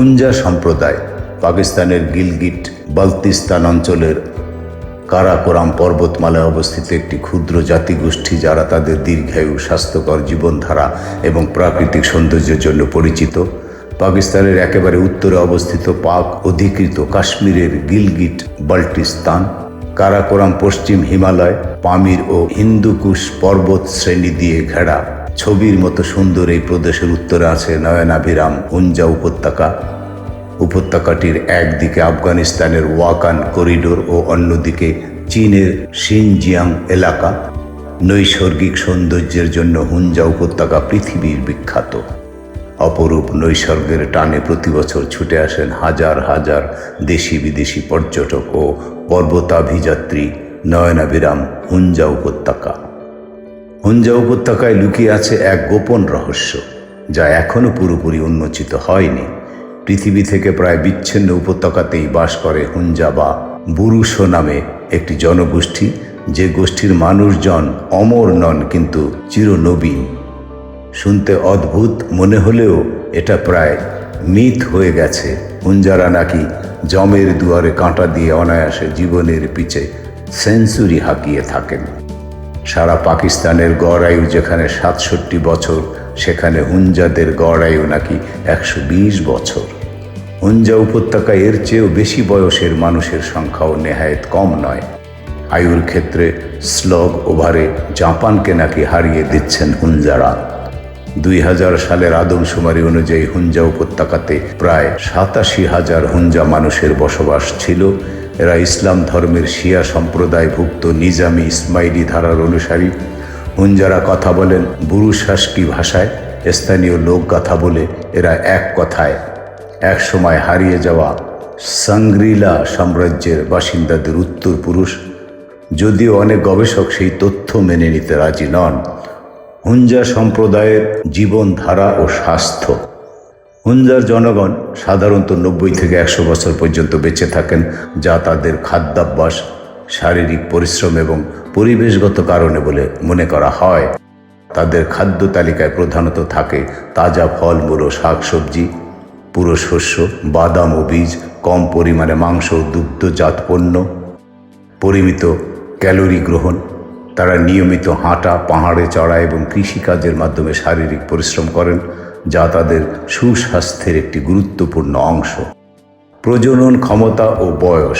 হুঞ্জা সম্প্রদায় পাকিস্তানের গিলগিট বালতিস্তান অঞ্চলের কারাকোরাম পর্বতমালায় অবস্থিত একটি ক্ষুদ্র জাতিগোষ্ঠী যারা তাদের দীর্ঘায়ু, স্বাস্থ্যকর জীবনধারা এবং প্রাকৃতিক সৌন্দর্যের জন্য পরিচিত। পাকিস্তানের একেবারে উত্তরে অবস্থিত পাক অধিকৃত কাশ্মীরের গিলগিট বাল্টিস্তান কারাকোরাম পশ্চিম হিমালয়, পামির ও হিন্দুকুশ পর্বত শ্রেণি দিয়ে ঘেরা। ছবির মতো সুন্দর এই প্রদেশের উত্তরে আছে নয়নাভিরাম হুঞ্জা উপত্যকা। উপত্যকাটির একদিকে আফগানিস্তানের ওয়াকান করিডোর ও অন্যদিকে চীনের সিনজিয়াং এলাকা। নৈসর্গিক সৌন্দর্যের জন্য হুঞ্জা উপত্যকা পৃথিবীর বিখ্যাত। অপরূপ নৈসর্গের টানে প্রতি বছর ছুটে আসেন হাজার হাজার দেশি বিদেশি পর্যটক ও পর্বতাভিযাত্রী নয়নাভিরাম হুঞ্জা উপত্যকা। হুঞ্জা উপত্যকায় লুকিয়ে আছে এক গোপন রহস্য, যা এখনও পুরোপুরি উন্মোচিত হয়নি। পৃথিবী থেকে প্রায় বিচ্ছিন্ন উপত্যকাতেই বাস করে হুঞ্জা বা বুরুষ নামে একটি জনগোষ্ঠী, যে গোষ্ঠীর মানুষজন অমর নন কিন্তু চিরনবীন। শুনতে অদ্ভুত মনে হলেও এটা প্রায় মিথ হয়ে গেছে। হুঞ্জারা নাকি জমের দুয়ারে কাঁটা দিয়ে অনায়াসে জীবনের পিছে সেঞ্চুরি হাঁকিয়ে থাকেন। সারা পাকিস্তানের গড় আয়ু যেখানে সাতষট্টি বছর, সেখানে হুঞ্জাদের গড় আয়ু নাকি একশো বিশ বছর। হুঞ্জা উপত্যকা এর চেয়েও বেশি বয়সের মানুষের সংখ্যাও নেহায়েত কম নয়। আয়ুর ক্ষেত্রে স্লগ ওভারে জাপানকে নাকি হারিয়ে দিচ্ছেন হুঞ্জারা দুই হাজার সালের আদমশুমারি অনুযায়ী হুঞ্জা উপত্যকাতে প্রায় সাতাশি হাজার হুঞ্জা মানুষের বসবাস ছিল। এরা ইসলাম ধর্মের শিয়া সম্প্রদায়ভুক্ত নিজামি ইসমাইলি ধারার অনুসারী। হুঞ্জারা কথা বলেন বুরুশাসকি ভাষায়, স্থানীয় লোকগাথা বলে এরা এক কথায়। এক সময় হারিয়ে যাওয়া সাংগ্রিলা সাম্রাজ্যের বাসিন্দাদের উত্তর পুরুষ যদিও অনেক গবেষক সেই তথ্য মেনে নিতে রাজি নন। হুঞ্জা সম্প্রদায়ের জীবনধারা ও স্বাস্থ্য হুঞ্জার জনগণ সাধারণত নব্বই থেকে একশো বছর পর্যন্ত বেঁচে থাকেন, যা তাদের খাদ্যাভ্যাস, শারীরিক পরিশ্রম এবং পরিবেশগত কারণে বলে মনে করা হয়। তাদের খাদ্য তালিকায় প্রধানত থাকে তাজা ফলমূল ও শাকসবজি, পুরো শস্য, বাদাম ও বীজ, কম পরিমাণে মাংস ও দুগ্ধজাত পণ্য, পরিমিত ক্যালোরি গ্রহণ, তারা নিয়মিত হাঁটা, পাহাড়ে চড়া এবং কৃষিকাজের মাধ্যমে শারীরিক পরিশ্রম করেন। যা তাদের সুস্বাস্থ্যের একটি গুরুত্বপূর্ণ অংশ। প্রজনন ক্ষমতা ও বয়স।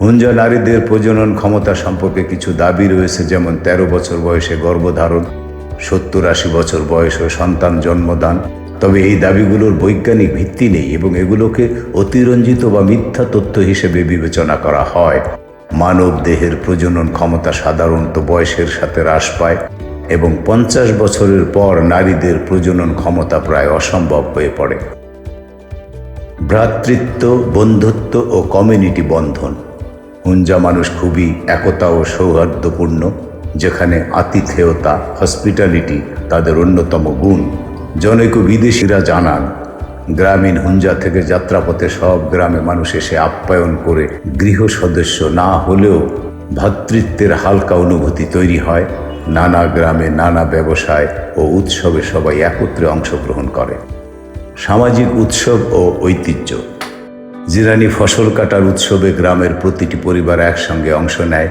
হুঞ্জা নারীদের প্রজনন ক্ষমতা সম্পর্কে কিছু দাবি রয়েছে, যেমন ১৩ বছর বয়সে গর্ভধারণ, সত্তর আশি বছর বয়সে সন্তান জন্মদান। তবে এই দাবিগুলোর বৈজ্ঞানিক ভিত্তি নেই এবং এগুলোকে অতিরঞ্জিত বা মিথ্যা তথ্য হিসেবে বিবেচনা করা হয়। মানব দেহের প্রজনন ক্ষমতা সাধারণত বয়সের সাথে হ্রাস পায়। এবং পঞ্চাশ বছরের পর নারীদের প্রজনন ক্ষমতা প্রায় অসম্ভব হয়ে পড়ে। ভ্রাতৃত্ব, বন্ধুত্ব ও কমিউনিটি বন্ধন। হুঞ্জা মানুষ খুবই একতা ও সৌহার্দ্যপূর্ণ, যেখানে আতিথেয়তা, হসপিটালিটি তাদের অন্যতম গুণ। জনৈক বিদেশিরা জানান, গ্রামীণ হুঞ্জা থেকে যাত্রাপথে সব গ্রামে মানুষ এসে আপ্যায়ন করে গৃহ সদস্য না হলেও ভ্রাতৃত্বের হালকা অনুভূতি তৈরি হয়। নানা গ্রামে নানা ব্যবসায় ও উৎসবে সবাই একত্রে অংশগ্রহণ করে। সামাজিক উৎসব ও ঐতিহ্য। জিরানি ফসল কাটার উৎসবে গ্রামের প্রতিটি পরিবার একসঙ্গে অংশ নেয়।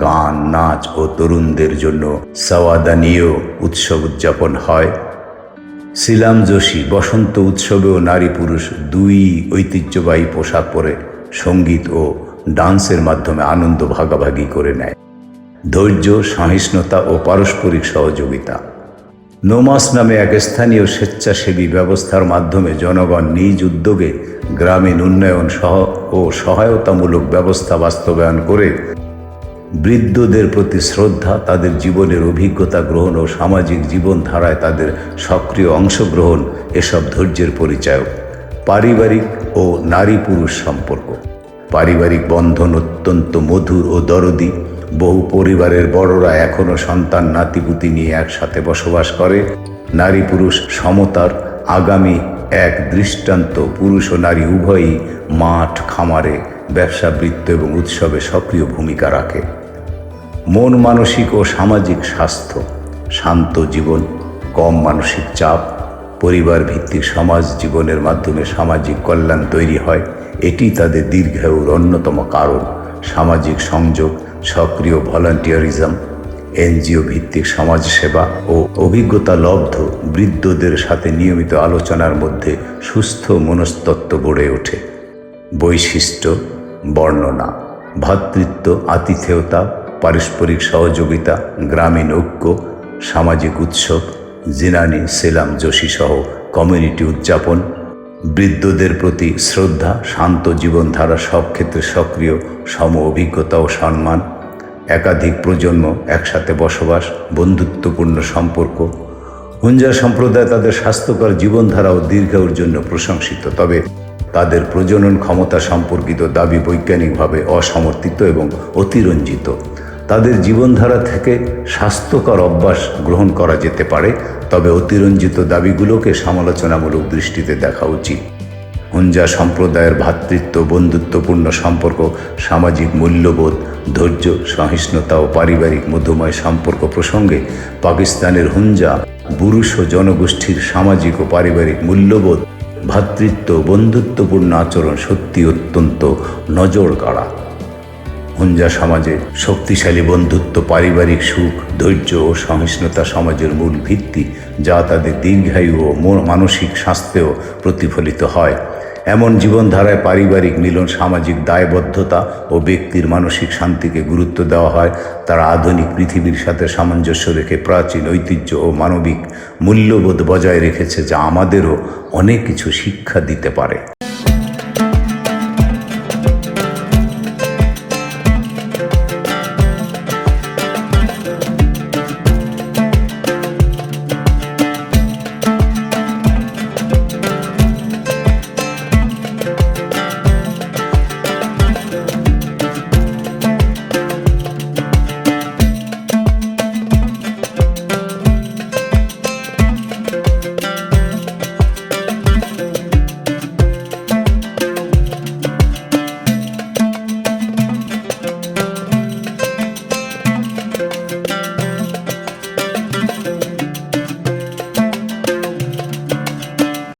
গান, নাচ ও তরুণদের জন্য সাওয়াদানীয় উৎসব উদযাপন হয়। সিলাম যোশী বসন্ত উৎসবেও নারী পুরুষ দুই ঐতিহ্যবাহী পোশাক পরে সংগীত ও ডান্সের মাধ্যমে আনন্দ ভাগাভাগি করে নেয়। ধৈর্য, সহিষ্ণুতা ও পারস্পরিক সহযোগিতা। নোমাস নামে এক স্থানীয় স্বেচ্ছাসেবী ব্যবস্থার মাধ্যমে জনগণ নিজ উদ্যোগে গ্রামীণ উন্নয়ন সহ ও সহায়তামূলক ব্যবস্থা বাস্তবায়ন করে বৃদ্ধদের প্রতি শ্রদ্ধা, তাদের জীবনের অভিজ্ঞতা গ্রহণ ও সামাজিক জীবনধারায় তাদের সক্রিয় অংশগ্রহণ এসব ধৈর্যের পরিচায়ক পারিবারিক ও নারী পুরুষ সম্পর্ক। পারিবারিক বন্ধন অত্যন্ত মধুর ও দরদি। বহু পরিবারের বড়রা এখনও সন্তান, নাতিপুতি নিয়ে একসাথে বসবাস করে। নারী পুরুষ সমতার আগামী এক দৃষ্টান্ত, পুরুষ ও নারী উভয়ই মাঠ খামারে ব্যবসা, বৃত্ত এবং উৎসবে সক্রিয় ভূমিকা রাখে। মন মানসিক ও সামাজিক স্বাস্থ্য, শান্ত জীবন, কম মানসিক চাপ, পরিবার ভিত্তিক সমাজ জীবনের মাধ্যমে সামাজিক কল্যাণ তৈরি হয়। এটি তাদের দীর্ঘায়ুর অন্যতম কারণ। সামাজিক সংযোগ সক্রিয় ভলান্টিয়ারিজম, এনজিও ভিত্তিক সমাজসেবা ও অভিজ্ঞতা লব্ধ বৃদ্ধদের সাথে নিয়মিত আলোচনার মধ্যে সুস্থ মনস্তত্ত্ব গড়ে ওঠে। বৈশিষ্ট্য, বর্ণনা ভ্রাতৃত্ব আতিথেয়তা, পারস্পরিক সহযোগিতা, গ্রামীণ ঐক্য, সামাজিক উৎসব, জিনানি, সেলাম যোশী সহ কমিউনিটি উদযাপন বৃদ্ধদের প্রতি শ্রদ্ধা, শান্ত জীবনধারা সব ক্ষেত্রে সক্রিয়, সম অভিজ্ঞতা ও সম্মান, একাধিক প্রজন্ম একসাথে বসবাস, বন্ধুত্বপূর্ণ সম্পর্ক। হুঞ্জা সম্প্রদায় তাদের স্বাস্থ্যকর জীবনধারা ও দীর্ঘায়ুর জন্য প্রশংসিত, তবে তাদের প্রজনন ক্ষমতা সম্পর্কিত দাবি বৈজ্ঞানিকভাবে অসমর্থিত এবং অতিরঞ্জিত। তাদের জীবনধারা থেকে স্বাস্থ্যকর অভ্যাস গ্রহণ করা যেতে পারে, তবে অতিরঞ্জিত দাবিগুলোকে সমালোচনামূলক দৃষ্টিতে দেখা উচিত। হুঞ্জা সম্প্রদায়ের ভ্রাতৃত্ব বন্ধুত্বপূর্ণ সম্পর্ক, সামাজিক মূল্যবোধ, ধৈর্য, সহিষ্ণুতা ও পারিবারিক মধুময় সম্পর্ক প্রসঙ্গে পাকিস্তানের হুঞ্জা পুরুষ ও জনগোষ্ঠীর সামাজিক ও পারিবারিক মূল্যবোধ ভ্রাতৃত্ব বন্ধুত্বপূর্ণ আচরণ সত্যি অত্যন্ত নজর কাড়া হুঞ্জা সমাজে শক্তিশালী বন্ধুত্ব, পারিবারিক সুখ, ধৈর্য ও সহিষ্ণুতা সমাজের মূল ভিত্তি যা তাদের দীর্ঘায়ু ও মানসিক স্বাস্থ্যেও প্রতিফলিত হয়। এমন জীবনধারায় পারিবারিক মিলন, সামাজিক দায়বদ্ধতা ও ব্যক্তির মানসিক শান্তিকে গুরুত্ব দেওয়া হয়। তারা আধুনিক পৃথিবীর সাথে সামঞ্জস্য রেখে প্রাচীন ঐতিহ্য ও মানবিক মূল্যবোধ বজায় রেখেছে যা আমাদেরও অনেক কিছু শিক্ষা দিতে পারে।